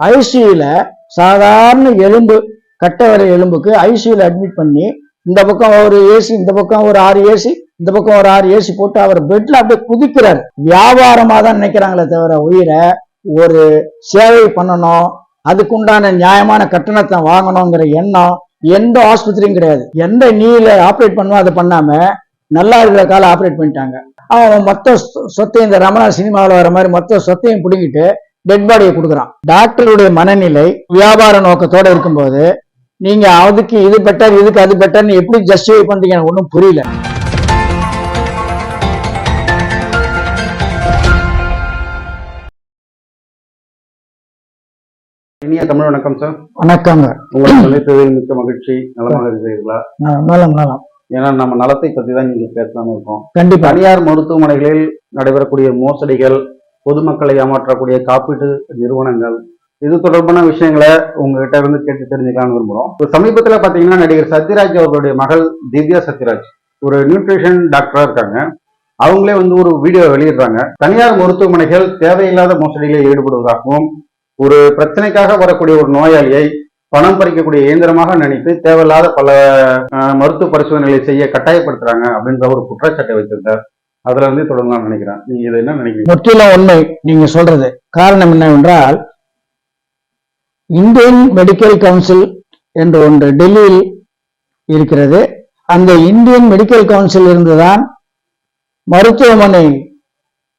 ஐசியூல சாதாரண எலும்பு கட்ட வர எலும்புக்கு ஐசியூல அட்மிட் பண்ணி இந்த பக்கம் ஒரு ஏசி இந்த பக்கம் ஒரு ஆறு ஏசி இந்த பக்கம் ஒரு ஆறு ஏசி போட்டு அவர் பெட்ல அப்படியே குதிக்கிறார். வியாபாரமா தான் நினைக்கிறாங்களே தவிர உயிரை ஒரு சேவை பண்ணணும் அதுக்குண்டான நியாயமான கட்டணத்தை வாங்கணுங்கிற எண்ணம் எந்த ஆஸ்பத்திரியும் கிடையாது. எந்த நீல ஆப்ரேட் பண்ணுவோம் அதை பண்ணாம நல்லா இருக்கிற கால ஆப்ரேட் பண்ணிட்டாங்க. அவன் மொத்த சொத்தையும் இந்த ரமணா சினிமாவில் வர மாதிரி மொத்த சொத்தையும் பிடிங்கிட்டு டெட் பாடியை கொடுக்குறான். டாக்டருடைய மனநிலை வியாபார நோக்கத்தோட இருக்கும்போது நீங்க அதுக்கு இது பெட்டர் இதுக்கு அது பெட்டர்னு எப்படி ஜஸ்டிஃபை பண்றீங்க எனக்கு ஒன்றும் புரியல. இனிய தமிழ் வணக்கம் சார் வணக்கங்க. உங்களை சந்தித்ததில் மிக்க மகிழ்ச்சி. நலமாக இருக்கிறீர்களா? நலம் நலம். ஏன்னா நம்ம நலத்தை பத்தி தான் நீங்க பேசாம இருக்கோம். கண்டிப்பா. தனியார் மருத்துவமனைகளில் நடைபெறக்கூடிய மோசடிகள் பொதுமக்களை ஏமாற்றக்கூடிய காப்பீட்டு நிறுவனங்கள். இது தொடர்பான விஷயங்களை உங்ககிட்ட இருந்து கேட்டு தெரிஞ்சுக்கலாம்னு விரும்புகிறோம் சமீபத்தில் பார்த்தீங்கன்னா நடிகர் சத்யராஜ் அவர்களுடைய மகள் திவ்யா சத்யராஜ் ஒரு நியூட்ரிஷன் டாக்டராக இருக்காங்க. அவங்களே வந்து ஒரு வீடியோ வெளியிடுறாங்க. தனியார் மருத்துவமனைகள் தேவையில்லாத மோசடிகளில் ஈடுபடுவதாகவும் ஒரு பிரச்சனைக்காக வரக்கூடிய ஒரு நோயாளியை பணம் பறிக்கக்கூடிய இயந்திரமாக நினைத்து தேவையில்லாத பல மருத்துவ பரிசோதனைகளை செய்ய கட்டாயப்படுத்துறாங்க அப்படின்ற ஒரு குற்றச்சாட்டை வைத்திருந்தார். அதுல இருந்து தொடங்கலாம்னு நினைக்கிறேன். நீங்க இதை என்ன நினைக்கிறீங்க? முற்றிலும் உண்மை. நீங்க சொல்றது. காரணம் என்னவென்றால் இந்தியன் மெடிக்கல் கவுன்சில் என்று ஒன்று டெல்லியில் இருக்கிறது. அந்த இந்தியன் மெடிக்கல் கவுன்சில் இருந்துதான் மருத்துவமனை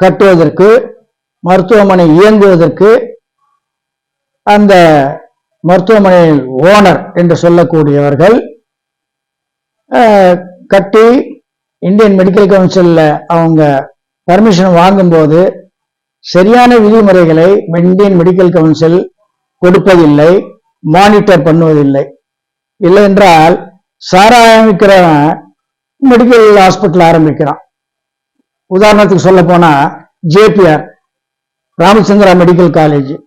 கட்டுவதற்கு மருத்துவமனை இயங்குவதற்கு அந்த மருத்துவமனையின் ஓனர் என்று சொல்லக்கூடியவர்கள் கட்டி இந்தியன் மெடிக்கல் கவுன்சில்ல அவங்க பர்மிஷன் வாங்கும்போது சரியான விதிமுறைகளை இந்தியன் மெடிக்கல் கவுன்சில் கொடுப்பதில்லை மானிட்டர் பண்ணுவதில்லை. இல்லை என்றால் சாராயம் விற்கிறவன் மெடிக்கல் ஹாஸ்பிட்டல் ஆரம்பிக்கிறான். உதாரணத்துக்கு சொல்ல போனா ஜேபிஆர் ராமச்சந்திரா மெடிக்கல் காலேஜ்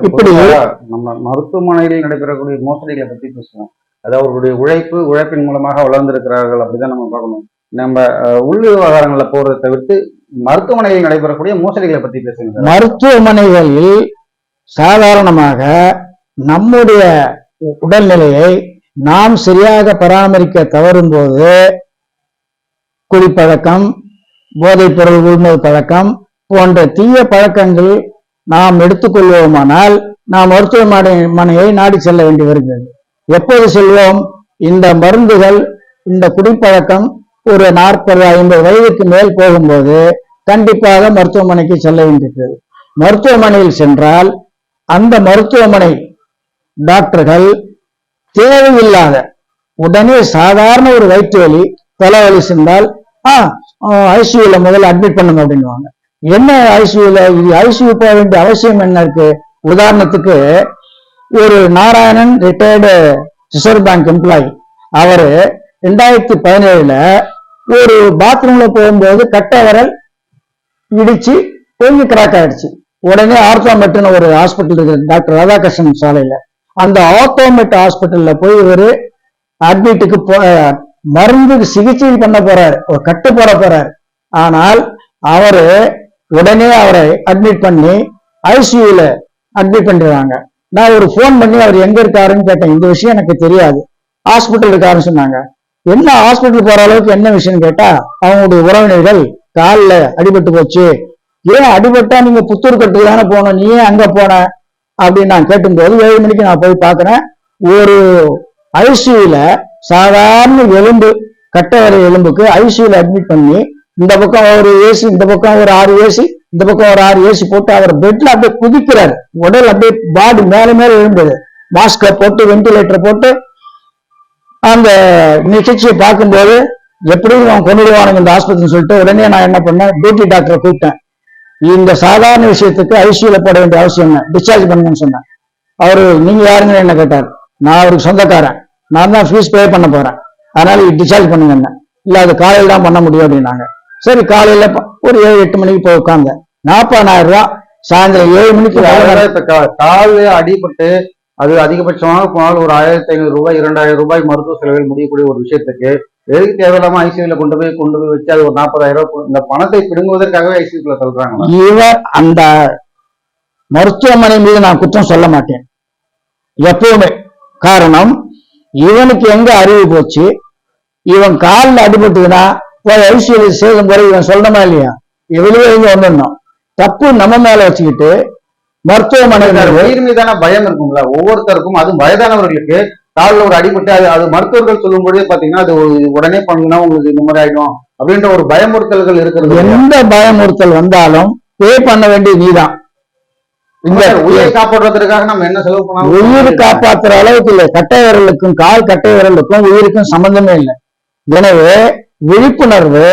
இப்படி- நம்ம மருத்துவமனையில் நடைபெறக்கூடிய மோசடிகளை பத்தி பேசுவோம். அது அவர்களுடைய உழைப்பு உழைப்பின் மூலமாக வளர்ந்திருக்கிறார்கள் அப்படிதான் நம்ம பார்க்கணும். நம்ம உள் விவகாரங்களை போறதை தவிர்த்து மருத்துவமனையில் நடைபெறக்கூடிய மோசடிகளை பத்தி பேசுங்க மருத்துவமனைகளில் சாதாரணமாக நம்முடைய உடல்நிலையை நாம் சரியாக பராமரிக்க தவறும் போது குடிப்பழக்கம் போதைப் பொருள் உண்மை பழக்கம் போன்ற தீய பழக்கங்கள் நாம் எடுத்துக்கொள்வோமானால் நாம் மருத்துவமனை மனையை நாடி செல்ல வேண்டி வருகிறது. எப்போது செல்வோம்? இந்த மருந்துகள் இந்த குடிப்பழக்கம் ஒரு நாற்பது ஐம்பது வயதுக்கு மேல் போகும்போது கண்டிப்பாக மருத்துவமனைக்கு செல்ல வேண்டியிருக்கிறது மருத்துவமனையில் சென்றால் அந்த மருத்துவமனை டாக்டர்கள் தேவையில்லாத உடனே சாதாரண ஒரு வயிற்று வலி தலைவலி சென்றால் ஆ ஐசியூல முதல்ல அட்மிட் பண்ணுங்க அப்படின்னுவாங்க. என்ன ஐசியூல இது ஐசியூ போக வேண்டிய அவசியம் என்ன இருக்கு? உதாரணத்துக்கு ஒரு Narayanan retired reserve bank employee அவரு ரெண்டாயிரத்தி பதினேழுல ஒரு பாத்ரூம்ல போகும்போது கட்டை விரல் இடிச்சு கொஞ்சம் கிராக் ஆயிடுச்சு. உடனே ஆர்த்தோமெட்னு ஒரு ஹாஸ்பிட்டல் இருக்கு டாக்டர் ராதாகிருஷ்ணன் சாலையில. அந்த ஆர்த்தோமெட் ஹாஸ்பிட்டல்ல போய் இவரு அட்மிட்டுக்கு போ மருந்து சிகிச்சை பண்ண போறாரு. ஒரு கட்டு போட போறாரு. ஆனால் அவரு உடனே அவரை அட்மிட் பண்ணி ஐசியூல அட்மிட் பண்ணிடுறாங்க. நான் ஒரு ஃபோன் பண்ணி அவர் எங்க இருக்காருன்னு கேட்டேன். இந்த விஷயம் எனக்கு தெரியாது. ஹாஸ்பிட்டல் இருக்காருன்னு சொன்னாங்க. என்ன ஹாஸ்பிட்டல் போற அளவுக்கு என்ன விஷயம் கேட்டா அவங்களுடைய உறவினர்கள் காலில் அடிபட்டு போச்சு. ஏன் அடிபட்டா நீங்க புத்தூர் கட்டுக்கு தானே போகணும்? நீ ஏன் அங்க போன? அப்படின்னு நான் கேட்டும்போது ஏழு மணிக்கு நான் போய் பார்க்கறேன். ஒரு ஐசியூல சாதாரண எலும்பு கட்டவரை எலும்புக்கு ஐசியூல அட்மிட் பண்ணி இந்த பக்கம் ஒரு ஏசி இந்த பக்கம் ஒரு ஆறு ஏசி இந்த பக்கம் ஒரு ஆறு ஏசி போட்டு அவர் பெட்ல அப்படியே குதிக்கிறாரு. உடல் அப்படியே பாடி மேல மேல எழும்புது. மாஸ்க போட்டு வென்டிலேட்டர் போட்டு அந்த நிகழ்ச்சியை பார்க்கும்போது எப்படியும் அவன் கொண்டுடுவானுங்க இந்த ஆஸ்பத்திரின்னு சொல்லிட்டு உடனே நான் என்ன பண்ணேன் டியூட்டி டாக்டரை கூப்பிட்டேன். இந்த சாதாரண விஷயத்துக்கு ஐசியூல போட வேண்டிய அவசியம் என்ன? டிஸ்சார்ஜ் பண்ணுங்கன்னு சொன்னேன். அவரு நீங்க யாருங்கன்னு என்ன கேட்டார். நான் அவருக்கு சொந்தக்காரன். நான் தான் ஃபீஸ் பே பண்ண போறேன். அதனால டிஸ்சார்ஜ் பண்ணுங்க என்ன? இல்ல அது காலையில தான் பண்ண முடியும் அப்படின்னாங்க. சரி காலையில ஒரு ஏழு எட்டு மணிக்கு போய் உட்கார்ந்தேன். நாற்பதாயிரம் ரூபாய். சாயந்தரம் ஏழு மணிக்கு அதாவது வேலை இப்ப கா- காலு அடிபட்டு அது அதிகபட்சமாக போனால் ஒரு ஆயிரத்தி ஐநூறு ரூபாய் இரண்டாயிரம் ரூபாய் மருத்துவ செலவில் முடியக்கூடிய ஒரு விஷயத்துக்கு எதுக்கு தேவையில்லாம ஐசியூல கொண்டு போய் கொண்டு போய் வச்சு அது ஒரு நாற்பதாயிரம் ரூபாய் இந்த பணத்தை பிடுங்குவதற்காகவே ஐசியூல சொல்றாங்க. இவர் அந்த மருத்துவமனை மீது நான் குற்றம் சொல்ல மாட்டேன். எப்பவுமே. காரணம் இவனுக்கு எங்க அறிவு போச்சு? இவன் காலில் அடிபட்டுதுன்னா போய் ஐசியூல சேரும் போது இவன் சொல்லணுமா இல்லையா? வெளியே இங்க வந்துடணும். தப்பு நம்ம மேல வச்சுக்கிட்டு மருத்துவமனை உயிர் மீதான பயம் இருக்கும்ல ஒவ்வொருத்தருக்கும் அதுவும் வயதானவர்களுக்கு காலில் ஒரு அடிபட்டு அது அது மருத்துவர்கள் சொல்லும் பொழுது பாத்தீங்கன்னா அது உடனே பண்ணுனா உங்களுக்கு இந்த மாதிரி ஆயிடும் அப்படின்ற ஒரு பயமுறுத்தல்கள் இருக்கிறது? எந்த பயமுறுத்தல் வந்தாலும் பே பண்ண வேண்டியது நீதான். இந்த உயிரை காப்பாற்றுவதற்காக நம்ம என்ன செலவு பண்ணாலும் உயிர் காப்பாத்துற அளவுக்கு இல்லை. கட்டை விரலுக்கும் கால் கட்டை விரலுக்கும் உயிருக்கும் சம்பந்தமே இல்லை. எனவே விழிப்புணர்வு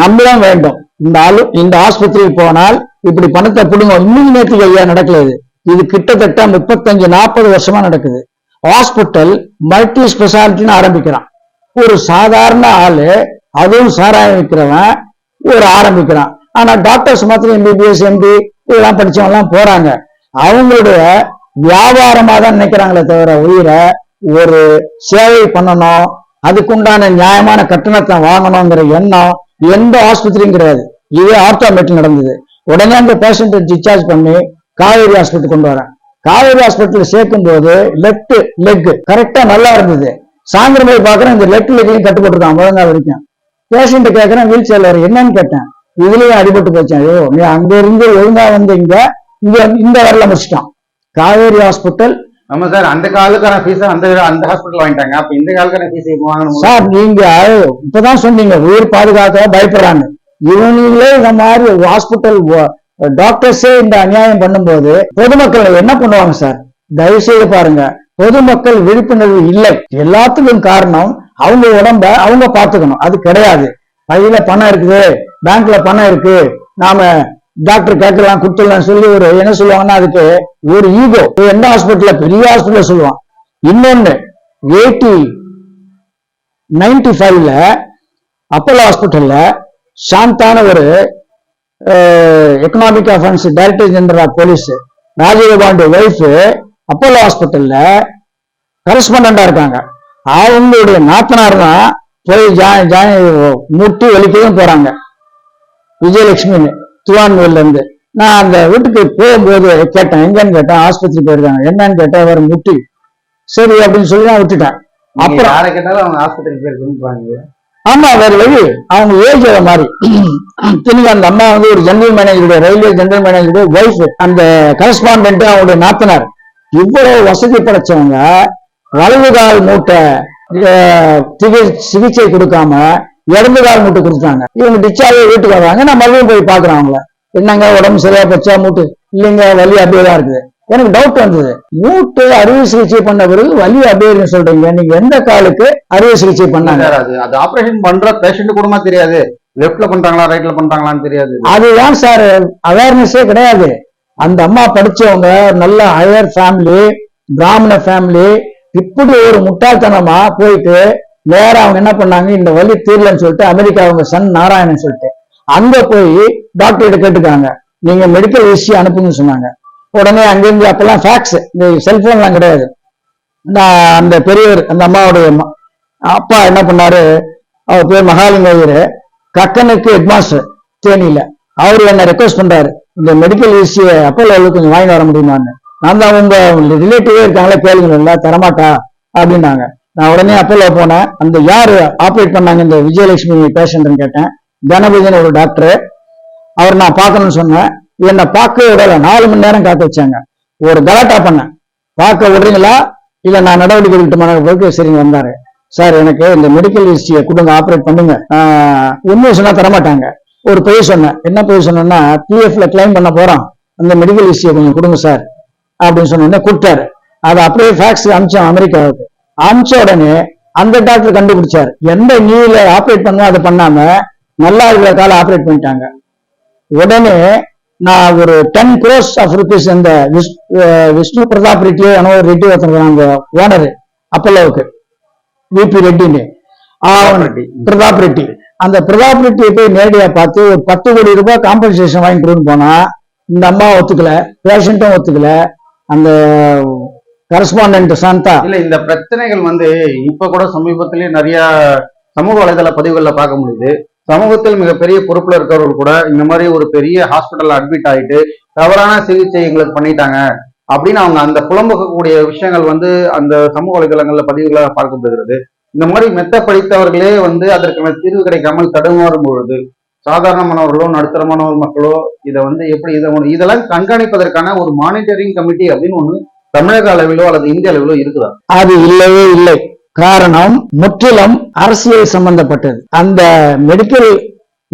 நம்மளும் வேண்டும். இந்த ஆளு இந்த ஆஸ்பத்திரிக்கு போனால் இப்படி பணத்தை பிடுங்க இன்னைக்கு நேற்றுக்கு ஐயா நடக்கல இது. இது கிட்டத்தட்ட முப்பத்தஞ்சு நாற்பது வருஷமா நடக்குது. ஹாஸ்பிட்டல் மல்டி ஸ்பெஷாலிட்டின்னு ஆரம்பிக்கிறான். ஒரு சாதாரண ஆளு அதுவும் சாராயம் விற்கிறவன் ஒரு ஆரம்பிக்கிறான். ஆனா டாக்டர்ஸ் மாத்திரம் எம்பிபிஎஸ் எம்பி இதெல்லாம் படிச்சவங்க எல்லாம் போறாங்க. அவங்களுடைய வியாபாரமா தான் நினைக்கிறாங்களே தவிர உயிரை ஒரு சேவை பண்ணணும் அதுக்குண்டான நியாயமான கட்டணத்தை வாங்கணுங்கிற எண்ணம் எந்த ஆஸ்பத்திரியும் கிடையாது. இதே ஆர்த்தோமேட்டிக் நடந்தது. உடனே அந்த பேஷண்ட்டை டிஸ்சார்ஜ் பண்ணி காவேரி ஹாஸ்பிட்டல் கொண்டு வரேன் காவேரி ஹாஸ்பிட்டல் சேர்க்கும் போது லெஃப்ட் லெக் கரெக்டா நல்லா இருந்தது. சாயந்தரம் போய் பாக்குறேன் இந்த லெஃப்ட் லெக்கையும் கட்டுப்பட்டுருக்கான் முழங்கால் வரைக்கும். பேஷண்ட் கேட்கறேன் வீல் சேர்ல என்னன்னு கேட்டேன். இதுலயும் அடிபட்டு போச்சேன் ஐயோ நீ அங்க இருந்து ஒழுங்கா வந்து இங்க இங்க இந்த வரல முடிச்சிட்டான். காவேரி ஹாஸ்பிட்டல் ஆமா சார் அந்த காலுக்கான ஃபீஸ் அந்த அந்த ஹாஸ்பிட்டல் வாங்கிட்டாங்க. அப்ப இந்த காலுக்கான ஃபீஸ் வாங்கணும்? சார் நீங்க இப்பதான் சொன்னீங்க உயிர் பாதுகாக்க பயப்படுறாங்க. இவங்களே இந்த மாதிரி ஹாஸ்பிட்டல் டாக்டர்ஸே இந்த அநியாயம் பண்ணும்போது பொதுமக்கள் என்ன பண்ணுவாங்க சார் தயவு செய்து பாருங்க. பொதுமக்கள் விழிப்புணர்வு இல்லை. எல்லாத்துக்கும் காரணம் அவங்க உடம்ப அவங்க பார்த்துக்கணும். அது கிடையாது. பையில பணம் இருக்குது பேங்க்ல பணம் இருக்கு நாம டாக்டர் கேட்கலாம் கொடுத்துடலாம் சொல்லி ஒரு என்ன சொல்லுவாங்கன்னா அதுக்கு ஒரு ஈகோ எந்த ஹாஸ்பிட்டல்ல பெரிய ஹாஸ்பிட்டல் சொல்லுவான். இன்னொன்னு எயிட்டி நைன்டி ஃபைவ்ல அப்போலோ ஹாஸ்பிட்டல்ல சாந்தான ஒரு economic affairs director general of police Rajiv Gandhi wife Apollo ஹாஸ்பிட்டல்ல கரஸ்பாண்டா இருக்காங்க. அவங்களுடைய நாத்தனார் தான் போய் முட்டி வலிக்கவும் போறாங்க. விஜயலட்சுமின்னு திருவான்மையில இருந்து நான் அந்த வீட்டுக்கு போகும்போது கேட்டேன் எங்கன்னு கேட்டேன் ஆஸ்பத்திரி போயிருக்காங்க. என்னன்னு கேட்டா அவர் முட்டி. சரி அப்படின்னு சொல்லி நான் விட்டுட்டேன். அப்புறம் யாரை கேட்டாலும் அவங்க பேர் சொல்லுவாங்க ஆமா வேற வழி. அவங்க ஏஜ் அதை மாதிரி. திரும்பி அந்த அம்மா வந்து ஒரு ஜெனரல் மேனேஜருடைய ரயில்வே ஜெனரல் மேனேஜருடைய ஒய்ஃப் அந்த கரஸ்பாண்டன்ட் அவங்களுடைய நாத்தனார். இவ்வளவு வசதி படைச்சவங்க வலது கால் மூட்டை சிகிச்சை கொடுக்காம இடது கால் மூட்டை கொடுத்தாங்க இவங்க டிச்சாவே வீட்டுக்கு வர்றாங்க நான் மறுபடியும் போய் பாக்குறேன் அவங்கள. என்னங்க உடம்பு சரியா போச்சா மூட்டு. இல்லைங்க வலி அப்படியே தான் இருக்குது. எனக்கு டவுட் வந்தது. மூட்டு அறுவை சிகிச்சை பண்ண பிறகு வலி அப்படியே இருக்குன்னு சொல்றீங்க. நீங்க எந்த காலுக்கு அறுவை சிகிச்சை பண்ணாங்க? அது ஆபரேஷன் பண்ற பேஷண்ட் கூடமா தெரியாது. லெஃப்ட்ல பண்றாங்களா ரைட்ல பண்றாங்களான்னு தெரியாது. அதுதான் சார் அவேர்னஸே கிடையாது. அந்த அம்மா படிச்சவங்க நல்ல ஹையர் ஃபேமிலி பிராமண ஃபேமிலி இப்படி ஒரு முட்டாள்தனமா போயிட்டு நேரா அவங்க என்ன பண்ணாங்க? இந்த வலி தீரலன்னு சொல்லிட்டு அமெரிக்கா அவங்க சன் நாராயணன் சொல்லிட்டு. அங்க போய் டாக்டர் கிட்ட கேட்டுக்காங்க நீங்க மெடிக்கல் ஹிஸ்டரி அனுப்புங்கன்னு சொன்னாங்க. உடனே அங்கிருந்து அப்பெல்லாம் ஃபேக்ஸ் இந்த செல்போன்லாம் கிடையாது. நான் அந்த பெரியவர் அந்த அம்மாவுடைய அப்பா என்ன பண்ணாரு? அவர் பேர் மகாலிங்க ஐயர் கக்கனுக்கு ஹெட்மாஸ்டர் தேனியில. அவர் என்ன ரெக்வஸ்ட் பண்றாரு? இந்த மெடிக்கல் ஹிஸ்டரியை அப்போலோ கொஞ்சம் வாங்கி வர முடியுமான்னு நான் தான் உங்க ரிலேட்டிவே இருக்காங்களே கேளுங்கல்ல தரமாட்டா? அப்படின்னாங்க. நான் உடனே அப்போலோ போனேன். அந்த யாரு ஆப்ரேட் பண்ணாங்க? இந்த விஜயலட்சுமி பேஷண்ட்னு கேட்டேன். கணபதினு ஒரு டாக்டர் அவர் நான் பார்க்கணும்னு சொன்னேன். என்னை பார்க்க விடல. நாலு மணி நேரம் காக்க வச்சாங்க. ஒரு கலாட்டா பண்ணேன். பார்க்க விடுறீங்களா? இல்ல நான் நடவடிக்கை விட்டுமான பிறகு சரிங்க வந்தாரு. சார் எனக்கு இந்த மெடிக்கல் ஹிஸ்டரியை கொடுங்க ஆப்ரேட் பண்ணுங்க. ஆஹ் உண்மையை சொன்னா தரமாட்டாங்க. ஒரு பொய் சொன்னேன். என்ன பொய் சொன்னேன்னா பிஎஃப்ல கிளைம் பண்ண போறோம் அந்த மெடிக்கல் ஹிஸ்டரியை கொஞ்சம் கொடுங்க சார். அப்படின்னு சொன்ன கூப்பிட்டாரு. கொடுத்தாரு அதை அப்படியே ஃபேக்ஸ் அமிச்சோம் அமெரிக்காவுக்கு. அமிச்ச உடனே அந்த டாக்டர் கண்டுபிடிச்சாரு. எந்த நியூல ஆப்ரேட் பண்ணோ அதை பண்ணாம நல்லா இருக்கிற கால ஆப்ரேட் பண்ணிட்டாங்க. உடனே நான் ஒரு ten crores of rupees ah Vishnu Pratap ரெட்டியோ என்னோ ஒரு ரெட்டி ஒருத்தர் ஓனர் அப்பல்லோவுக்கு விபி ரெட்டின்னு. ரெட்டி. பிரதாப் ரெட்டி. அந்த பிரதாப் ரெட்டியை போய் நேரடியா பார்த்து ஒரு பத்து கோடி ரூபாய் காம்பன்சேஷன் வாங்கி கொடுன்னு போனா இந்த அம்மா ஒத்துக்கல பேஷண்ட்டும் ஒத்துக்கல அந்த கரஸ்பாண்டன்ட் சாந்தா. இல்ல இந்த பிரச்சனைகள் வந்து இப்ப கூட சமீபத்திலேயே நிறைய சமூக வலைதள பதிவுகள்ல பார்க்க முடியுது. சமூகத்தில் மிகப்பெரிய பொறுப்புல இருக்கிறவர்கள் கூட இந்த மாதிரி ஒரு பெரிய ஹாஸ்பிட்டல் அட்மிட் ஆயிட்டு தவறான சிகிச்சை எங்களுக்கு பண்ணிட்டாங்க அப்படின்னு அவங்க அந்த புலம்புகக்கூடிய விஷயங்கள் வந்து அந்த சமூக வலைதளங்கள்ல பதிவுகளாக பார்க்கப்படுகிறது இந்த மாதிரி மெத்த படித்தவர்களே வந்து அதற்கான தீர்வு கிடைக்காமல் தடுமாறும் பொழுது சாதாரணமானவர்களோ நடுத்தரமானவர் மக்களோ இதை வந்து எப்படி இதை இதெல்லாம் கண்காணிப்பதற்கான ஒரு மானிட்டரிங் கமிட்டி அப்படின்னு ஒண்ணு தமிழக அளவிலோ அல்லது இந்திய அளவிலோ இருக்குதா? அது இல்லவே இல்லை. காரணம் முற்றிலும் அரசியல் சம்பந்தப்பட்டது. அந்த மெடிக்கல்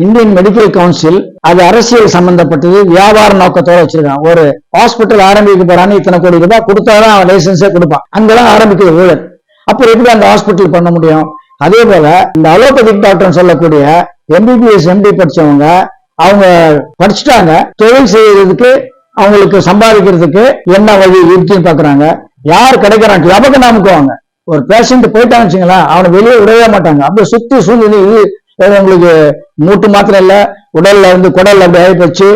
இந்தியன் மெடிக்கல் கவுன்சில் அது அரசியல் சம்பந்தப்பட்டது. வியாபார நோக்கத்தோட வச்சிருக்கான் ஒரு ஹாஸ்பிட்டல் ஆரம்பிக்க போறான்னு இத்தனை கோடி ரூபாய் கொடுத்தாதான் அவன் லைசன்ஸே கொடுப்பான். அங்கதான் ஆரம்பிக்குது ஊழல். அப்ப எப்படி அந்த ஹாஸ்பிட்டல் பண்ண முடியும்? அதே போல இந்த அலோபதிக் டாக்டர் சொல்லக்கூடிய எம்பிபிஎஸ் எம்டி படிச்சவங்க அவங்க படிச்சுட்டாங்க. தொழில் செய்யறதுக்கு அவங்களுக்கு சம்பாதிக்கிறதுக்கு என்ன வழி இருக்குன்னு பாக்குறாங்க. யார் கிடைக்கிறான்? லபக்கு நாமுக்குவாங்க ஒரு பேஷண்ட் போயிட்டான்னு வச்சுங்களேன் அவனை வெளியே விடவே மாட்டாங்க. அப்படி சுத்தி சூழ்நிலை இது உங்களுக்கு மூட்டு மாத்திரம் இல்லை உடல்ல வந்து குடல்ல அப்படி ஆகிப்போச்சு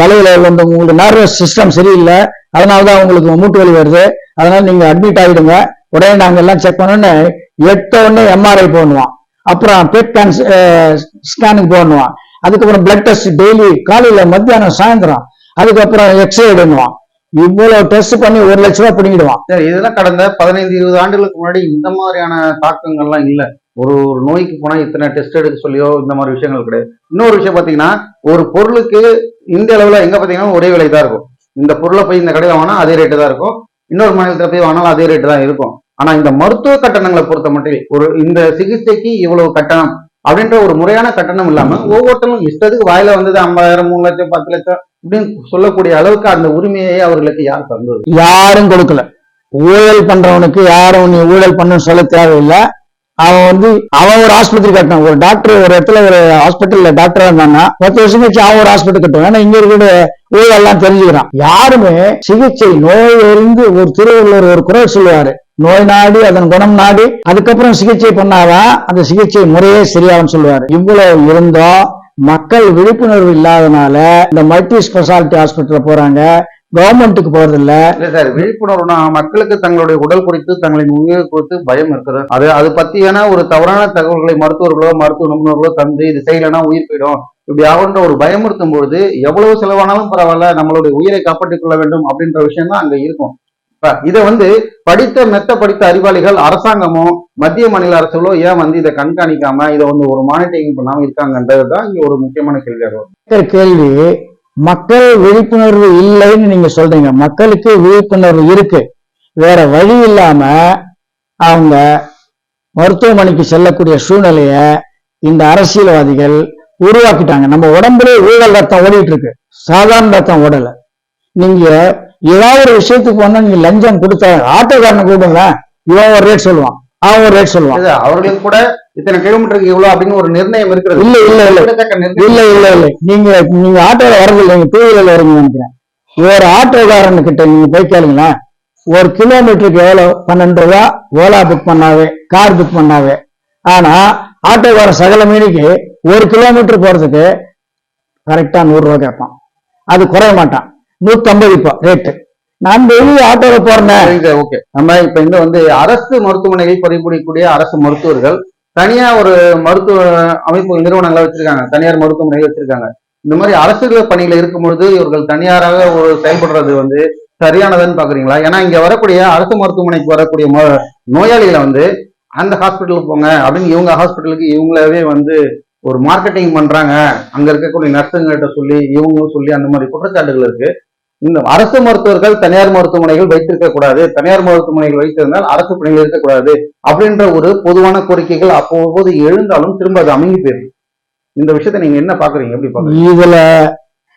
தலையில வந்து உங்களுக்கு நர்வஸ் சிஸ்டம் சரியில்லை. அதனாலதான் உங்களுக்கு மூட்டு வலி வருது. அதனால நீங்க அட்மிட் ஆகிடுங்க. உடனே நாங்க எல்லாம் செக் பண்ணோன்னு எட்ட உடனே எம்ஆர்ஐ போடணுவான் அப்புறம் பெட் கேன்ஸ் ஸ்கேனுக்கு போடணுவான் அதுக்கப்புறம் பிளட் டெஸ்ட் டெய்லி காலையில மத்தியானம் சாயந்தரம். அதுக்கப்புறம் எக்ஸ்ரே எடுணுவான் இவ்வளவு டெஸ்ட் பண்ணி ஒரு லட்ச ரூபாய் பிடிங்கிடுவான். சரி இதெல்லாம் கடந்த பதினைந்து இருபது ஆண்டுகளுக்கு முன்னாடி இந்த மாதிரியான தாக்கங்கள்லாம் இல்ல. ஒரு ஒரு நோய்க்கு போனா இத்தனை டெஸ்ட் எடுக்க சொல்லியோ இந்த மாதிரி விஷயங்கள் கிடையாது. இன்னொரு விஷயம் பாத்தீங்கன்னா ஒரு பொருளுக்கு இந்த அளவுல எங்க பாத்தீங்கன்னா ஒரே விலை தான் இருக்கும். இந்த பொருளை போய் இந்த கடையில வாங்கினா அதே ரேட்டு தான் இருக்கும். இன்னொரு மாநிலத்துல போய் வாங்கினாலும் அதே ரேட்டு தான் இருக்கும். ஆனா இந்த மருத்துவ கட்டணங்களை பொறுத்த மட்டும் ஒரு இந்த சிகிச்சைக்கு இவ்வளவு கட்டணம் அப்படின்ற ஒரு முறையான கட்டணம் இல்லாம ஒவ்வொருத்தரும் இஷ்டத்துக்கு வாயில வந்தது ஐம்பதாயிரம் மூணு லட்சம் பத்து லட்சம் அப்படின்னு சொல்லக்கூடிய அளவுக்கு அந்த உரிமையை அவர்களுக்கு யார் தந்தது? யாரும் கொடுக்கல. ஊழல் பண்றவனுக்கு யாரும் நீ ஊழல் பண்ணு சொல்ல தேவையில்லை. அவன் வந்து அவன் ஒரு ஆஸ்பத்திரி கட்டினான். ஒரு டாக்டர் ஒரு இடத்துல ஒரு ஹாஸ்பிட்டல்ல டாக்டரா இருந்தான்னா பத்து வருஷம் கழிச்சு அவன் ஒரு ஹாஸ்பிட்டல் கட்டுவான். ஏன்னா இங்க இருக்கிற ஊழல் எல்லாம் தெரிஞ்சுக்கிறான். யாருமே சிகிச்சை நோய் இருந்து ஒரு திருவள்ளுவர் ஒரு குரல் சொல்லுவாரு. நோய் நாடி அதன் குணம் நாடி அதுக்கப்புறம் சிகிச்சை பண்ணாதான் அந்த சிகிச்சை முறையே சரியாகும் சொல்லுவாரு. இவ்வளவு இருந்தோம். மக்கள் விழிப்புணர்வு இல்லாதனால இந்த மல்டி ஸ்பெஷாலிட்டி ஹாஸ்பிட்டல் போறாங்க. கவர்மெண்ட்டுக்கு போறது இல்ல இல்ல சார் விழிப்புணர்வுனா மக்களுக்கு தங்களுடைய உடல் குறித்து தங்களின் உயிர் குறித்து பயம் இருக்குது. அது அது பத்தியான ஒரு தவறான தகவல்களை மருத்துவர்களோ மருத்துவ நிபுணர்களோ தந்து இது செய்யலைன்னா உயிர் போயிடும். இப்படி ஆகுன்ற ஒரு பயமுறுத்தும் பொழுது எவ்வளவு செலவானாலும் பரவாயில்ல நம்மளுடைய உயிரை காப்பாற்றிக் கொள்ள வேண்டும் அப்படின்ற விஷயம் தான் அங்க இருக்கும். இதை வந்து படித்த மெத்த படித்த அறிவாளிகள் அரசாங்கமோ மத்திய மாநில அரசுகளோ ஏன் வந்து இதை கண்காணிக்காம இதை வந்து ஒரு மானிட்டரிங் பண்ணாம இருக்காங்கன்றது தான் இங்க ஒரு முக்கியமான கேள்வியாக வரும் கேள்வி மக்கள் விழிப்புணர்வு இல்லைன்னு நீங்க சொல்றீங்க. மக்களுக்கு விழிப்புணர்வு இருக்கு. வேற வழி இல்லாம அவங்க மருத்துவமனைக்கு செல்லக்கூடிய சூழ்நிலைய இந்த அரசியல்வாதிகள் உருவாக்கிட்டாங்க. நம்ம உடம்புல ஊழல் ரத்தம் ஓடிட்டு இருக்கு. சாதாரண ரத்தம் ஓடல. நீங்க ஏதாவது ஒரு விஷயத்துக்கு போனா நீங்க லஞ்சம் கொடுத்த ஆட்டோக்காரனை கூடுங்க இவன் ஒரு ரேட் சொல்லுவான். அவன் ஒரு ரேட் சொல்லுவான். அவர்களுக்கு கூட இத்தனை கிலோமீட்டருக்கு இவ்வளவு அப்படின்னு ஒரு நிர்ணயம் இருக்கிறது. இல்ல இல்ல இல்ல. இல்ல இல்ல இல்ல. நீங்க நீங்க ஆட்டோல வரது இல்ல நீங்க டூ வீலர்ல வரீங்க நினைக்கிறேன். ஒரு ஆட்டோக்காரன் கிட்ட நீங்க போய் கேளுங்களேன். ஒரு கிலோமீட்டருக்கு எவ்வளவு? பன்னெண்டு ரூபா. ஓலா புக் பண்ணாவே கார் புக் பண்ணாவே. ஆனா ஆட்டோக்காரன் சகல மீனிக்கு ஒரு கிலோமீட்டர் போறதுக்கு கரெக்டா நூறு ரூபா கேட்பான். அது குறைய மாட்டான். நூத்தம்பது இப்போ ரேட்டு நான் டெய்லி ஆட்டோல போறேன். ஓகே நம்ம இப்ப இந்த வந்து அரசு மருத்துவமனைகளில் பணிபுரியக்கூடிய அரசு மருத்துவர்கள் தனியா ஒரு மருத்துவ அமைப்பு நிறுவனங்களை வச்சிருக்காங்க தனியார் மருத்துவமனைகள் வச்சிருக்காங்க. இந்த மாதிரி அரசு பணியில இருக்கும் பொழுது இவர்கள் தனியாராக ஒரு செயல்படுறது வந்து சரியானதுன்னு பாக்குறீங்களா? ஏன்னா இங்க வரக்கூடிய அரசு மருத்துவமனைக்கு வரக்கூடிய ம- நோயாளிகளை வந்து அந்த ஹாஸ்பிட்டலுக்கு போங்க அப்படின்னு இவங்க ஹாஸ்பிட்டலுக்கு இவங்களாவே வந்து ஒரு மார்க்கெட்டிங் பண்றாங்க. அங்க இருக்கக்கூடிய நர்ஸுங்கிட்ட சொல்லி இவங்களும் சொல்லி அந்த மாதிரி குற்றச்சாட்டுகள் இருக்கு. இந்த அரசு மருத்துவர்கள் தனியார் மருத்துவமனைகள் வைத்திருக்க கூடாது தனியார் மருத்துவமனைகள் வைத்திருந்தால் அரசு பணிகள் இருக்கக்கூடாது அப்படின்ற ஒரு பொதுவான கோரிக்கைகள் அப்போது எழுந்தாலும் திரும்ப அது அமைங்கி போயிருக்கு. இந்த விஷயத்தை நீங்க என்ன பாக்குறீங்க? எப்படி பாக்குறீங்க? இதுல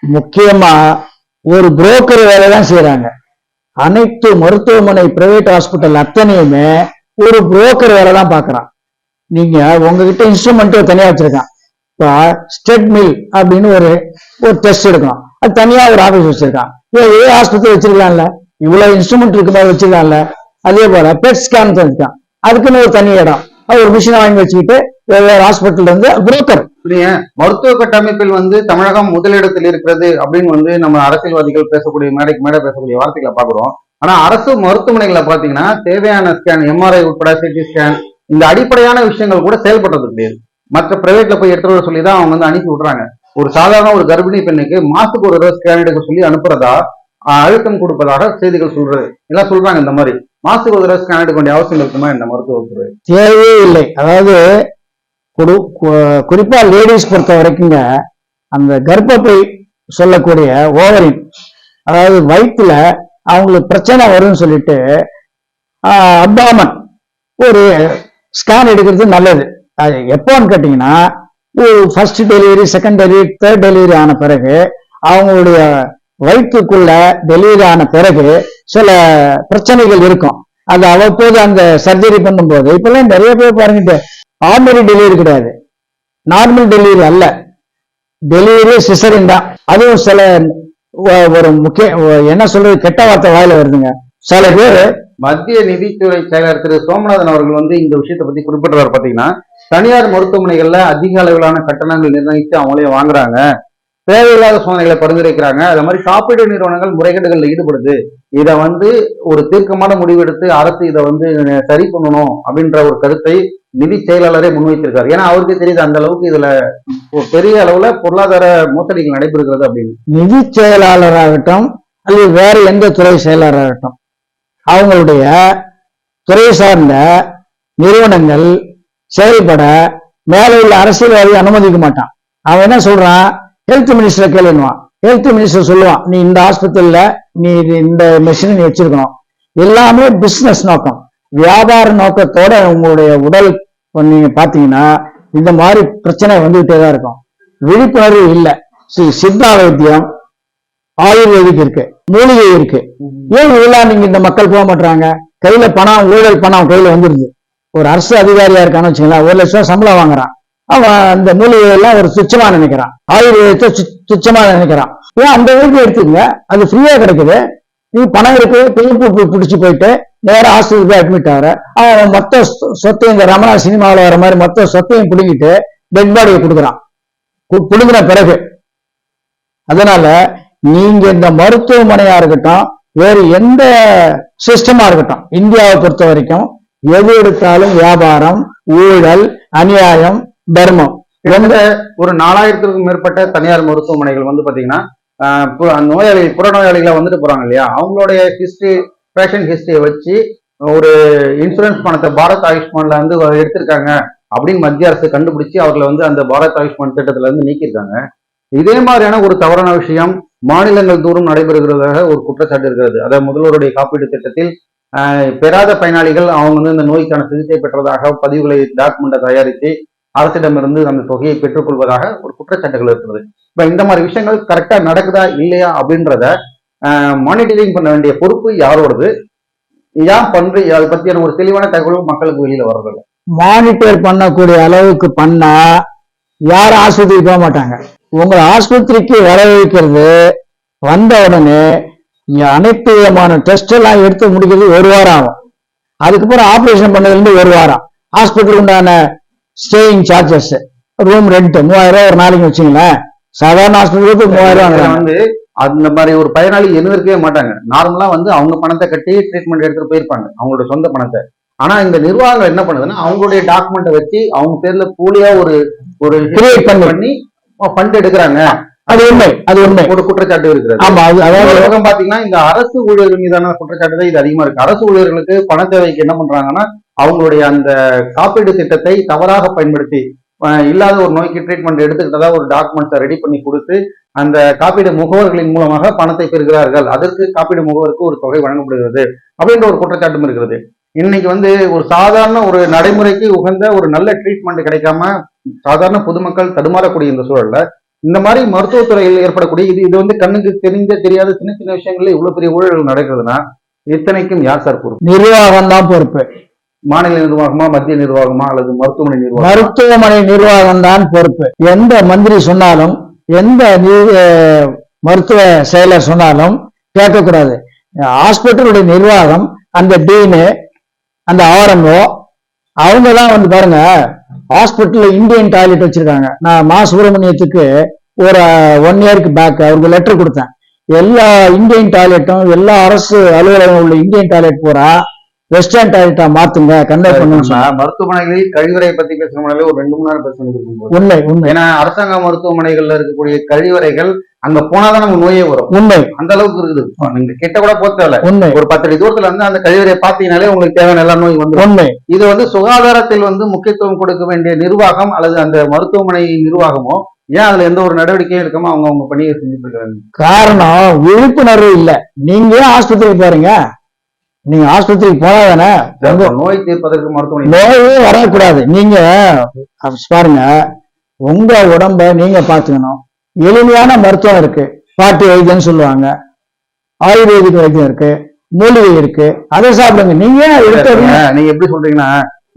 முக்கியமா ஒரு புரோக்கர் வேலை தான் செய்யறாங்க அனைத்து மருத்துவமனை பிரைவேட் ஹாஸ்பிட்டல் அத்தனையுமே ஒரு புரோக்கர் வேலை தான் பாக்குறான். நீங்க உங்ககிட்ட இன்ஸ்ட்ருமெண்ட் தனியா வச்சிருக்கான். இப்போ ஸ்டெட் மில் அப்படின்னு ஒரு ஒரு டெஸ்ட் எடுக்கணும் அது தனியா ஒரு ஆபீஸ் வச்சிருக்கான். ஏ ஆஸ்பத்திரி வச்சிருக்கலாம்ல. இவ்வளவு இன்ஸ்ட்ருமெண்ட் இருக்கு மாதிரி வச்சிருக்கலாம்ல அதே போல பெட் ஸ்கேன் இருக்கான் அதுக்குன்னு ஒரு தனி இடம். அது ஒரு மிஷினை வாங்கி வச்சுக்கிட்டு வெவ்வேறு ஹாஸ்பிட்டல் இருந்து புரோக்கர் மருத்துவ கட்டமைப்பில் வந்து தமிழகம் முதலிடத்தில் இருக்கிறது அப்படின்னு வந்து நம்ம அரசியல்வாதிகள் பேசக்கூடிய மேடைக்கு மேடை பேசக்கூடிய வார்த்தைகளை பாக்குறோம் ஆனா அரசு மருத்துவமனைகளை பாத்தீங்கன்னா தேவையான ஸ்கேன் எம்ஆர்ஐ உட்பட சிடி ஸ்கேன் இந்த அடிப்படையான விஷயங்கள் கூட செயல்படுறது கிடையாது மற்ற பிரைவேட்ல போய் எடுத்துட்டு வர சொல்லி தான் அவங்க வந்து அனுப்பி விடுறாங்க. ஒரு சாதாரண ஒரு கர்ப்பிணி பெண்ணுக்கு மாசத்துக்கு ஒரு தடவை ஸ்கேன் எடுக்க சொல்லி அனுப்புறதா? அழுத்தம் கொடுப்பதாக செய்திகள் சொல்றது. எல்லாம் சொல்றாங்க இந்த மாதிரி. மாசத்துக்கு ஒரு தடவை ஸ்கேன் எடுக்க வேண்டிய அவசியம் இருக்குமா இந்த மருத்துவத்துறை தேவையே இல்லை. அதாவது குடு குறிப்பா லேடிஸ் பொறுத்த வரைக்குங்க அந்த கர்ப்பப்பை சொல்லக்கூடிய ஓவரின் அதாவது வயிற்றுல அவங்களுக்கு பிரச்சனை வரும்னு சொல்லிட்டு அப்டாமன் ஒரு ஸ்கேன் எடுக்கிறது நல்லது. அது எப்போன்னு கேட்டிங்கன்னா first delivery second delivery third delivery ஆன பிறகு அவங்களுடைய வயிற்றுக்குள்ள டெலிவரி ஆன பிறகு சில பிரச்சனைகள் இருக்கும். அது அவ்வப்போது அந்த சர்ஜரி பண்ணும்போது இப்பெல்லாம் நிறைய பேர் பாருங்க ஆர்டினரி டெலிவரி கிடையாது. நார்மல் டெலிவரி அல்ல. டெலிவரி சிசரின் தான். அதுவும் சில ஒரு முக்கிய என்ன சொல்றது கெட்ட வார்த்தை வாயில வருதுங்க. சில பேர் மத்திய நிதித்துறை செயலர் திரு சோமநாதன் அவர்கள் வந்து இந்த விஷயத்தை பத்தி குறிப்பிட்டவர் பாத்தீங்கன்னா தனியார் மருத்துவமனைகள்ல அதிக அளவிலான கட்டணங்கள் நிர்ணயித்து அவங்களே வாங்குறாங்க. தேவையில்லாத சோதனைகளை பரிந்துரைக்கிறாங்க. அது மாதிரி காப்பீடு நிறுவனங்கள் முறைகேடுகளில் ஈடுபடுது. இதை வந்து ஒரு தீர்க்கமான முடிவெடுத்து அரசு இதை வந்து சரி பண்ணணும் அப்படின்ற ஒரு கருத்தை நிதி செயலாளரே முன்வைத்திருக்காரு. ஏன்னா அவருக்கு தெரியுது அந்த அளவுக்கு இதுல ஒரு பெரிய அளவுல பொருளாதார மோசடிகள் நடைபெறுகிறது அப்படின்னு. நிதி செயலாளராகட்டும் அல்லது வேற எந்த துறை செயலாளராகட்டும் அவங்களுடைய துறை சார்ந்த நிறுவனங்கள் செயல்பட மேலே உள்ள அரசியல்வாதி அனுமதிக்க மாட்டான். அவன் என்ன சொல்றான்? ஹெல்த் மினிஸ்டரை கேளுன்னுவான். ஹெல்த் மினிஸ்டர் சொல்லுவான் நீ இந்த ஆஸ்பத்திரியில நீ இது இந்த மெஷினை நீ வச்சிருக்கணும். எல்லாமே பிசினஸ் நோக்கம். வியாபார நோக்கத்தோட உங்களுடைய உடல் நீங்க பாத்தீங்கன்னா இந்த மாதிரி பிரச்சனை வந்துகிட்டே தான் இருக்கும். விழிப்புணர்வு இல்லை. சித்தா வைத்தியம் ஆயுர்வேதிக் இருக்கு மூலிகை இருக்கு. ஏன் இதெல்லாம் நீங்க இந்த மக்கள் போக மாட்டாங்க கையில பணம் ஊழல் பணம் கையில வந்துருது. ஒரு அரசு அதிகாரியா இருக்கான்னு வச்சுக்கோங்களேன் ஒரு லட்சம் சம்பளம் வாங்குறான். அவன் அந்த மூலிகை எல்லாம் ஒரு சுச்சமா நினைக்கிறான். ஆயுர்வேதத்தை சுச்சமா நினைக்கிறான். ஏன் அந்த வீட்டு எடுத்துங்க அது ஃப்ரீயா கிடைக்குது. நீ பணம் இருக்கு பிடிப்பு பிடிச்சி போயிட்டு நேரா ஹாஸ்பிட்டல் போய் அட்மிட் ஆகிற. அவன் மொத்த சொத்தையும் இந்த ரமணா சினிமாவில் வர மாதிரி மொத்த சொத்தையும் பிடுங்கிட்டு டெட் பாடியை கொடுக்குறான். பிடுங்கின பிறகு. அதனால நீங்க இந்த மருத்துவமனையா இருக்கட்டும் வேறு எந்த சிஸ்டமா இருக்கட்டும் இந்தியாவை பொறுத்த வரைக்கும் எது எடுத்தாலும் வியாபாரம் ஊழல் அநியாயம் தர்மம். கிட்டத்தட்ட ஒரு நாலாயிரத்திற்கும் மேற்பட்ட தனியார் மருத்துவமனைகள் வந்து பாத்தீங்கன்னா நோயாளிகள் புறநோயாளிகளை வந்துட்டு போறாங்க இல்லையா? அவங்களுடைய ஹிஸ்டரி பேஷண்ட் ஹிஸ்டரியை வச்சு ஒரு இன்சூரன்ஸ் பணத்தை பாரத் ஆயுஷ்மான்ல வந்து எடுத்திருக்காங்க அப்படின்னு மத்திய அரசு கண்டுபிடிச்சு அவர்களை வந்து அந்த பாரத் ஆயுஷ்மான் திட்டத்துல இருந்து நீக்கியிருக்காங்க. இதே மாதிரியான ஒரு தவறான விஷயம் மாநிலங்கள் தூரம் நடைபெறுகிறதாக ஒரு குற்றச்சாட்டு இருக்கிறது. அதாவது முதல்வருடைய காப்பீடு திட்டத்தில் பெறாத பயனாளிகள் அவங்க வந்து இந்த நோய்க்கான சிகிச்சை பெற்றதாக பதிவுகளை டாக்குமெண்ட்டை தயாரித்து அரசிடமிருந்து அந்த தொகையை பெற்றுக்கொள்வதாக ஒரு குற்றச்சாட்டுகள் இருக்கிறது. இப்போ இந்த மாதிரி விஷயங்கள் கரெக்டா நடக்குதா இல்லையா அப்படின்றத மானிட்டரிங் பண்ண வேண்டிய பொறுப்பு யாரோடது? ஏன் பண்ற அதை பத்தியான ஒரு தெளிவான தகவலும் மக்களுக்கு வெளியில வர்றதில்ல மானிட்டர் பண்ணக்கூடிய அளவுக்கு பண்ணா யாரும் ஆஸ்பத்திரிக்கு போக மாட்டாங்க? உங்களை ஆஸ்பத்திரிக்கு வர வைக்கிறது வந்த உடனே இங்க அனைத்து விதமான டெஸ்ட் எல்லாம் எடுத்து முடிக்கிறது ஒரு வாரம் ஆகும். அதுக்கப்புறம் ஆபரேஷன் பண்ணதுல இருந்து ஒரு வாரம். ஹாஸ்பிட்டல் உண்டான ஸ்டேயிங் சார்ஜஸ் ரூம் ரெண்ட் மூவாயிரம் ரூபாய் ஒரு நாளைக்கு வச்சுங்களேன். சாதாரண ஹாஸ்பிட்டலுக்கு மூவாயிரம் வாங்குறாங்க. வந்து அந்த மாதிரி ஒரு பயனாளி எதிர்க்கவே மாட்டாங்க. நார்மலா வந்து அவங்க பணத்தை கட்டி ட்ரீட்மெண்ட் எடுத்துட்டு போயிருப்பாங்க அவங்களோட சொந்த பணத்தை. ஆனா இந்த நிர்வாகம் என்ன பண்ணுதுன்னா அவங்களுடைய டாக்குமெண்ட்டை வச்சு அவங்க பேர்ல போலியா ஒரு ஒரு பண்ணி. பண்ணி ஃபண்ட் எடுக்கிறாங்க. அது உண்மை அது உண்மை. ஒரு குற்றச்சாட்டு இருக்கிறது. ஆமா அது அதாவது பக்கம் பாத்தீங்கன்னா இந்த அரசு ஊழியர்கள் மீதான குற்றச்சாட்டு தான் இது அதிகமா இருக்கு. அரசு ஊழியர்களுக்கு பண தேவைக்கு என்ன பண்றாங்கன்னா அவங்களுடைய அந்த காப்பீடு திட்டத்தை தவறாக பயன்படுத்தி இல்லாத ஒரு நோய்க்கு ட்ரீட்மெண்ட் எடுத்துக்கிட்டதா ஒரு டாக்குமெண்ட்ஸை ரெடி பண்ணி கொடுத்து அந்த காப்பீடு முகவர்களின் மூலமாக பணத்தை பெறுகிறார்கள். அதற்கு காப்பீடு முகவருக்கு ஒரு தொகை வழங்கப்படுகிறது அப்படின்ற ஒரு குற்றச்சாட்டும் இருக்கிறது. இன்னைக்கு வந்து ஒரு சாதாரண ஒரு நடைமுறைக்கு உகந்த ஒரு நல்ல ட்ரீட்மெண்ட் கிடைக்காம சாதாரண பொதுமக்கள் தடுமாறக்கூடிய இந்த சூழல்ல இந்த மாதிரி மருத்துவத்துறையில் ஏற்படக்கூடிய இது இது வந்து கண்ணுக்கு தெரிஞ்ச தெரியாத சின்ன சின்ன விஷயங்கள்ல இவ்வளவு பெரிய ஊழல்கள் நடக்குதுன்னா இத்தனைக்கும் யார் சார் பொறுப்பு? நிர்வாகம் தான் பொறுப்பு. மாநில நிர்வாகமா மத்திய நிர்வாகமா அல்லது மருத்துவமனை நிர்வாகமா? மருத்துவமனை நிர்வாகம் தான் பொறுப்பு. எந்த மந்திரி சொன்னாலும் எந்த மருத்துவ செயலர் சொன்னாலும் கேட்கக்கூடாது. ஹாஸ்பிட்டலுடைய நிர்வாகம் அந்த டீனு அந்த ஆர்எம்ஓ அவங்க தான் வந்து பாருங்க ஹாஸ்பிட்டல்ல இந்தியன் டாய்லெட் வச்சிருக்காங்க. நான் மா சுப்பிரமணியத்துக்கு ஒரு ஒன் இயருக்கு பேக் அவருக்கு லெட்டர் கொடுத்தேன். எல்லா இந்தியன் டாய்லெட்டும் எல்லா அரசு அலுவலகம் உள்ள இந்தியன் டாய்லெட் பூரா வெஸ்டர்ன் டாய்லெட்டா மாத்துங்க கன்வெர்ட் பண்ணுங்க மருத்துவமனைகளில் கழிவறை பத்தி பேசுறோம்னாலே ஒரு ரெண்டு மணி நேரம் பேசணும் உண்மை உண்மை. ஏன்னா அரசாங்க மருத்துவமனைகள்ல இருக்கக்கூடிய கழிவறைகள் அங்க போனாதான் நமக்கு நோயே வரும். உண்மை. அந்த அளவுக்கு இருக்குது. நீங்க கிட்ட கூட போக தேவையில்ல. உண்மை. ஒரு பத்து அடி தூரத்துல வந்து அந்த கழிவறையை பாத்தீங்கன்னாலே உங்களுக்கு தேவையான எல்லா நோய் வந்துடும் உண்மை. இது வந்து சுகாதாரத்தில் வந்து முக்கியத்துவம் கொடுக்க வேண்டிய நிர்வாகம் அல்லது அந்த மருத்துவமனை நிர்வாகமோ ஏன் அதுல எந்த ஒரு நடவடிக்கையும் எடுக்காம அவங்க அவங்க பணியை செஞ்சுட்டு இருக்காங்க? காரணம் விழிப்புணர்வு இல்ல. நீங்க ஆஸ்பத்திரிக்கு போறீங்க? நீங்க ஆஸ்பத்திரிக்கு போனாதானே உங்க நோய் தீர்ப்பதற்கு மருத்துவமனை நோயே வரக்கூடாது. நீங்க பாருங்க உங்க உடம்ப நீங்க பாத்துக்கணும் எளிமையான மருத்துவம் இருக்கு. பாட்டி வைத்தியம்னு சொல்லுவாங்க. ஆயுர்வேதிக் வைத்தியம் இருக்கு. மூலிகை இருக்கு. அதை சாப்பிடுங்க. நீங்க நீங்க எப்படி சொல்றீங்கன்னா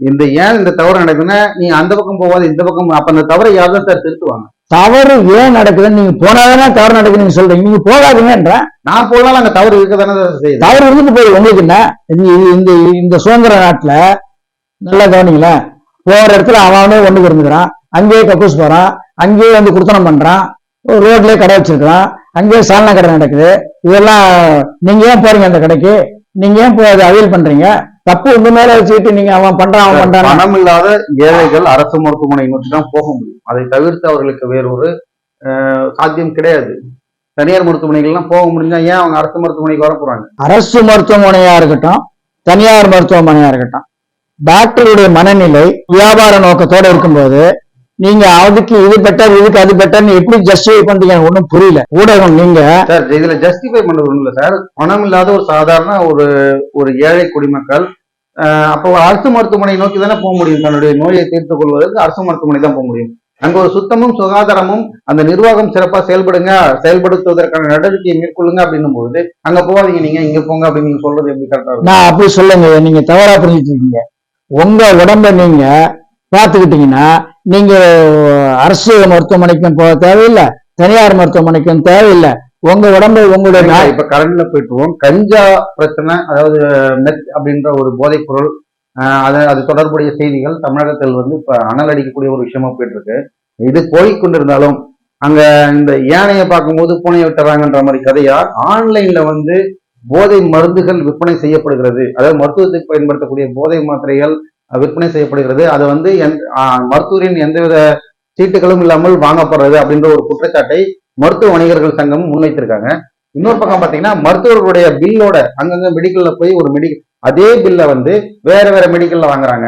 இந்த ஏன் இந்த தவறு நடக்குதுன்னா நீங்க அந்த பக்கம் போகாது இந்த பக்கம் அப்ப அந்த தவறை யார் தான் சார் திருத்துவாங்க தவறு ஏன் நடக்குதுன்னு நீங்க போனாதானே தவறு நடக்குதுன்னு நீங்க சொல்றீங்க. நீங்க போகாதீங்கன்ற நான் போனாலும் அங்க தவறு இருக்க தானே செய்யுது. தவறு இருந்துட்டு போய் உங்களுக்கு என்ன? இந்த இந்த இந்த சுதந்திர நாட்டுல நல்லா கவனிங்களேன் போற இடத்துல அவனே ஒண்ணுக்கு இருந்துக்கிறான். அங்கேயே கக்கூஸ் போறான். அங்கேயே வந்து குடுத்தனம் பண்றான். ஒரு ரோட்லயே கடை வச்சிருக்கிறான் அங்கேயே சாலனா கடை நடக்குது. இதெல்லாம் நீங்க ஏன் போறீங்க அந்த கடைக்கு? நீங்க ஏன் போய் அதை அவியல் பண்றீங்க? தப்பு உங்க மேல வச்சுக்கிட்டு நீங்க அவன் பண்றான் அவன் பண்றான் பணம் இல்லாத ஏழைகள் அரசு மருத்துவமனை நோக்கி தான் போக முடியும். அதை தவிர்த்து அவர்களுக்கு வேறொரு சாத்தியம் கிடையாது. தனியார் மருத்துவமனைகள்லாம் போக முடிஞ்சா ஏன் அவங்க அரசு மருத்துவமனைக்கு வர போறாங்க? அரசு மருத்துவமனையா இருக்கட்டும் தனியார் மருத்துவமனையா இருக்கட்டும் டாக்டருடைய மனநிலை வியாபார நோக்கத்தோட இருக்கும்போது நீங்க அதுக்கு இது பெட்டர் இதுக்கு அது பெட்டர்னு எப்படி ஜஸ்டிஃபை பண்றீங்க? ஒன்றும் புரியல. ஊடகம் நீங்க. சார் இதுல ஜஸ்டிஃபை பண்றது ஒண்ணும் இல்ல சார். பணம் இல்லாத ஒரு சாதாரண ஒரு ஒரு ஏழை குடிமக்கள் அப்போ அரசு மருத்துவமனை நோக்கி தானே போக முடியும்? தன்னுடைய நோயை தீர்த்துக் கொள்வதற்கு அரசு மருத்துவமனை தான் போக முடியும். அங்க ஒரு சுத்தமும் சுகாதாரமும் அந்த நிர்வாகம் சிறப்பா செயல்படுங்க செயல்படுத்துவதற்கான நடவடிக்கையை மேற்கொள்ளுங்க அப்படின்னும் போது அங்க போகாதீங்க நீங்க இங்க போங்க அப்படின்னு நீங்க சொல்றது எப்படி கரெக்டா நான் அப்படி சொல்லுங்க நீங்க தவறா புரிஞ்சுட்டு இருக்கீங்க உங்க உடம்ப நீங்க பார்த்துக்கிட்டீங்கன்னா நீங்க அரசு மருத்துவமனைக்கும் போக தேவையில்லை தனியார் மருத்துவமனைக்கும் தேவையில்லை. உங்க உடம்பை உங்களுடைய இப்ப கரண்ட்ல போயிட்டுருவோம் கஞ்சா பிரச்சனை அதாவது மெத் அப்படின்ற ஒரு போதைப் பொருள் அது அது தொடர்புடைய செய்திகள் தமிழகத்தில் வந்து இப்ப அனல் அடிக்கக்கூடிய ஒரு விஷயமா போயிட்டு இருக்கு இது போய் கொண்டிருந்தாலும் அங்க இந்த யானையை பார்க்கும்போது பூனையை விட்டுறாங்கன்ற மாதிரி கதையா ஆன்லைன்ல வந்து போதை மருந்துகள் விற்பனை செய்யப்படுகிறது. அதாவது மருத்துவத்துக்கு பயன்படுத்தக்கூடிய போதை மாத்திரைகள் விற்பனை செய்யப்படுகிறது. அது வந்து மருத்துவரின் எந்தவித சீட்டுகளும் இல்லாமல் வாங்கப்படுறது அப்படின்ற ஒரு குற்றச்சாட்டை மருத்துவ வணிகர்கள் சங்கம் முன்வைத்திருக்காங்க. இன்னொரு பக்கம் பாத்தீங்கன்னா மருத்துவர்களுடைய பில்லோட அங்கங்க மெடிக்கல்ல போய் ஒரு மெடி அதே பில்லை வந்து வேற வேற மெடிக்கல்ல வாங்குறாங்க.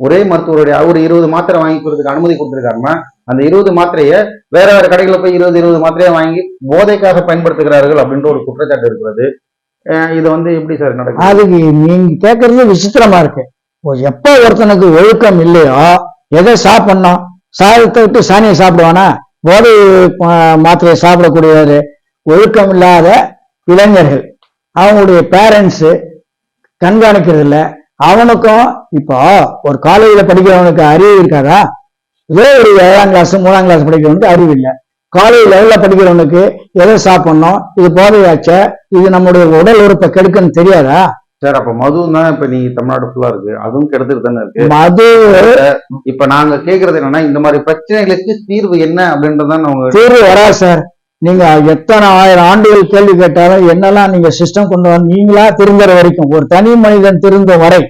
ஒரே மருத்துவருடைய ஒரு இருபது மாத்திரை வாங்கி கொடுத்துக்கு அனுமதி கொடுத்துருக்காங்கன்னா அந்த இருபது மாத்திரையை வேற வேற கடைகளில் போய் இருபது இருபது மாத்திரையை வாங்கி போதைக்காக பயன்படுத்துகிறார்கள் அப்படின்ற ஒரு குற்றச்சாட்டு இருக்கிறது. இது வந்து எப்படி சார் நடக்கும் அதுக்கு நீங்க கேட்கறது விசித்திரமா இருக்கு. எப்ப ஒருத்தனுக்கு ஒழுக்கம் இல்லையோ எதை சாப்பிடணும்? சாதத்தை விட்டு சாணியை சாப்பிடுவானா? போதை மாத்திரையை சாப்பிடக்கூடியவர் ஒழுக்கம் இல்லாத இளைஞர்கள். அவங்களுடைய பேரண்ட்ஸ் கண்காணிக்கிறது இல்ல அவனுக்கும் இப்போ ஒரு காலேஜ்ல படிக்கிறவனுக்கு அறிவு இருக்காதா? இதே ஒரு ஏழாம் கிளாஸ் மூணாம் கிளாஸ் படிக்கிறவனுக்கு அறிவு இல்லை. காலேஜ் லெவலில் படிக்கிறவனுக்கு எதை சாப்பிடணும்? இது போதையாச்ச? இது நம்முடைய உடல் உறுப்பை கெடுக்குன்னு தெரியாதா? சார் அப்ப மது தான் இப்ப நீ தமிழ்நாடு ஃபுல்லா இருக்கு. அதுவும் கெடுத்துட்டு தானே இருக்கு. மது இப்ப நாங்க கேக்குறது என்னன்னா இந்த மாதிரி பிரச்சனைகளுக்கு தீர்வு என்ன அப்படின்றதான் அவங்க தீர்வு வராது சார். நீங்க எத்தனை ஆயிரம் ஆண்டுகள் கேள்வி கேட்டாலும் என்னெல்லாம் நீங்க சிஸ்டம் கொண்டு வந்து நீங்களா திருந்துற வரைக்கும் ஒரு தனி மனிதன் திருந்த வரை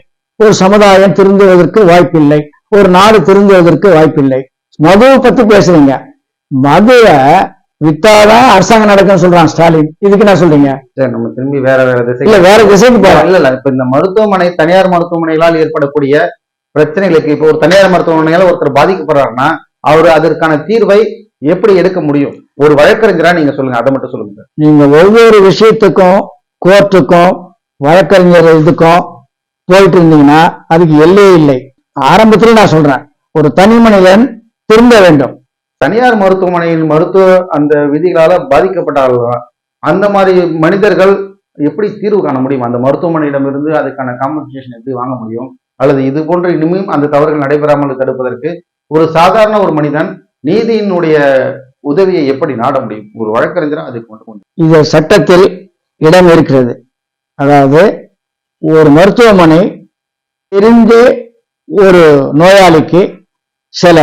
ஒரு சமுதாயம் திருந்துவதற்கு வாய்ப்பில்லை. ஒரு நாடு திருந்துவதற்கு வாய்ப்பில்லை. மதுவை பத்தி பேசுறீங்க. மதுவை வித்தாதான் அரசாங்கம் நடக்கும்னு சொல்றான் ஸ்டாலின். இதுக்கு என்ன சொல்றீங்க? சரி, நம்ம திரும்பி வேற வேற திசை இல்ல வேற திசைக்கு போறோம் இல்ல இல்ல இப்ப இந்த மருத்துவமனை தனியார் மருத்துவமனைகளால் ஏற்படக்கூடிய பிரச்சனைகளுக்கு இப்போ ஒரு தனியார் மருத்துவமனையால ஒருத்தர் பாதிக்கப்படுறாருன்னா அவர் அதற்கான தீர்வை எப்படி எடுக்க முடியும்? ஒரு வழக்கறிஞரா நீங்க சொல்லுங்க அதை மட்டும் சொல்லுங்க. நீங்க ஒவ்வொரு விஷயத்துக்கும் கோர்ட்டுக்கும் வழக்கறிஞர் இதுக்கும் போயிட்டு இருந்தீங்கன்னா அதுக்கு எல்லையே இல்லை. ஆரம்பத்துல நான் சொல்றேன் ஒரு தனி மனிதன் திருந்த வேண்டும். தனியார் மருத்துவமனையின் மருத்துவ அந்த விதிகளால பாதிக்கப்பட்டார்கள்? அந்த மாதிரி மனிதர்கள் எப்படி தீர்வு காண முடியும்? அந்த மருத்துவமனையிடமிருந்து அதுக்கான காம்பன்சேஷன் எப்படி வாங்க முடியும்? அல்லது இது போன்ற இனிமேல் அந்த தவறுகள் நடைபெறாமல் தடுப்பதற்கு ஒரு சாதாரண ஒரு மனிதன் நீதியினுடைய உதவியை எப்படி நாட முடியும்? ஒரு வழக்கறிஞரா அதுக்கு மட்டும் இந்த சட்டத்தில் இடம் இருக்கிறது. அதாவது ஒரு மருத்துவமனை தெரிந்து ஒரு நோயாளிக்கு சில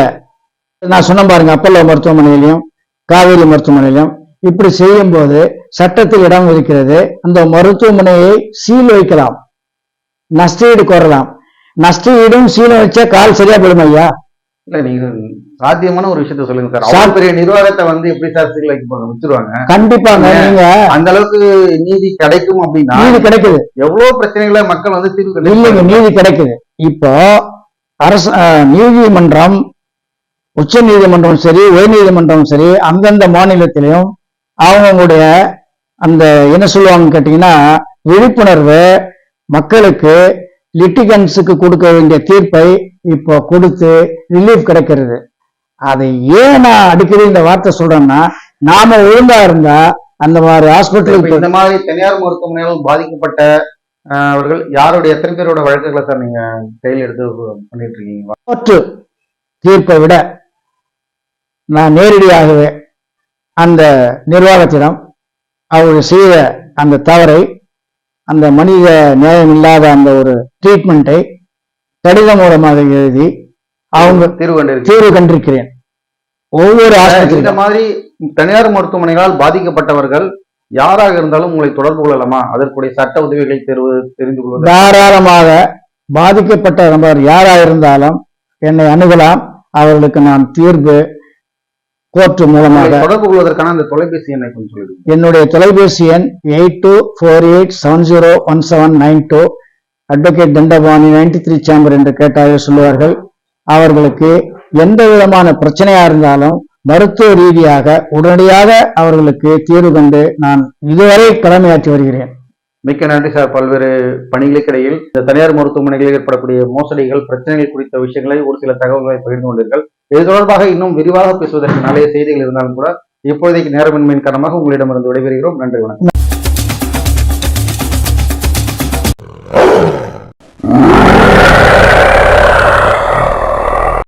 நான் சொன்ன பாருங்க அப்பல்லோ மருத்துவமனையிலையும் காவேரி மருத்துவமனையிலும் இப்படி செய்யும் போது சட்டத்தில் இடம் இருக்கிறது அந்த மருத்துவமனையை சீல் வைக்கலாம். நஷ்டஈடு கோரலாம். நஷ்டஈடும் சீலம் வச்சா கால் சரியா போயிடும் ஐயா? இல்ல நீங்க சாத்தியமான ஒரு விஷயத்த சொல்லுங்க சார். சா- அவ்வளவு பெரிய நிர்வாகத்தை வந்து எப்படி சார் சீர்குலைக்க வச்சிருவாங்க கண்டிப்பாங்க நீங்க அந்த அளவுக்கு நீதி கிடைக்கும் அப்படின்னா நீதி கிடைக்குது. எவ்வளவு பிரச்சனைகளை மக்கள் வந்து தீர்வு இல்லைங்க. நீதி கிடைக்குது. இப்போ அரசு நீதிமன்றம் உச்ச நீதிமன்றம் சரி உயர் நீதிமன்றம் சரி அந்தந்த மாநிலத்திலையும் அவங்களுடைய அந்த என்ன சொல்லுவாங்க கேட்டீங்கன்னா விழிப்புணர்வு மக்களுக்கு லிட்டிகன்ஸுக்கு கொடுக்க வேண்டிய தீர்ப்பை இப்போ கொடுத்து ரிலீஃப் கிடைக்கிறது. அதை ஏன் நான் அடிக்கடி இந்த வார்த்தை சொல்றேன்னா நாம ஒழுங்கா இருந்தா அந்த மாதிரி ஹாஸ்பிட்டலுக்கு இந்த மாதிரி தனியார் மருத்துவமனைகள் பாதிக்கப்பட்ட அவர்கள் யாருடைய எத்தனை பேரோட வழக்குகளை சார் நீங்க கையில் எடுத்து பண்ணிட்டு இருக்கீங்க? தீர்ப்பை விட நான் நேரடியாகவே அந்த நிர்வாகத்திடம் அவர்கள் செய்த அந்த தவறை அந்த மனித நியாயம் இல்லாத அந்த ஒரு ட்ரீட்மெண்ட்டை கடிதம் மூலமாக எழுதி அவங்க தீர்வு கண்டிருக்கு தீர்வு கண்டிருக்கிறேன். ஒவ்வொரு இந்த மாதிரி தனியார் மருத்துவமனைகளால் பாதிக்கப்பட்டவர்கள் யாராக இருந்தாலும் உங்களை தொடர்பு கொள்ளலாமா? அதற்குரிய சட்ட உதவிகளை தெரிவு தெரிந்து கொள்வது. தாராளமாக பாதிக்கப்பட்ட நபர் யாரா இருந்தாலும் என்னை அணுகலாம். அவர்களுக்கு நான் தீர்வு கோர்ட்டு மூலமாக தொடர்பு கொள்வதற்கான அந்த தொலைபேசி எண்ணை என்னுடைய தொலைபேசி எண் eight two four eight seven zero one seven nine two. Advocate Dhandapani ninety three chamber என்று கேட்டாலே சொல்லுவார்கள். அவர்களுக்கு எந்த விதமான பிரச்சனையா இருந்தாலும் மருத்துவ ரீதியாக உடனடியாக அவர்களுக்கு தீர்வு கண்டு நான் இதுவரை கடமையாற்றி வருகிறேன். மிக்க நன்றி சார். பல்வேறு பணிகளுக்கிடையில் இந்த தனியார் மருத்துவமனைகளில் ஏற்படக்கூடிய மோசடிகள் பிரச்சனைகள் குறித்த விஷயங்களை ஒரு சில தகவல்களை பகிர்ந்து கொண்டீர்கள். இது தொடர்பாக இன்னும் விரிவாக பேசுவதற்கு நிறைய செய்திகள் இருந்தாலும் கூட இப்போதைக்கு நேரமின்மையின் காரணமாக உங்களிடமிருந்து விடைபெறுகிறோம். நன்றி வணக்கம்.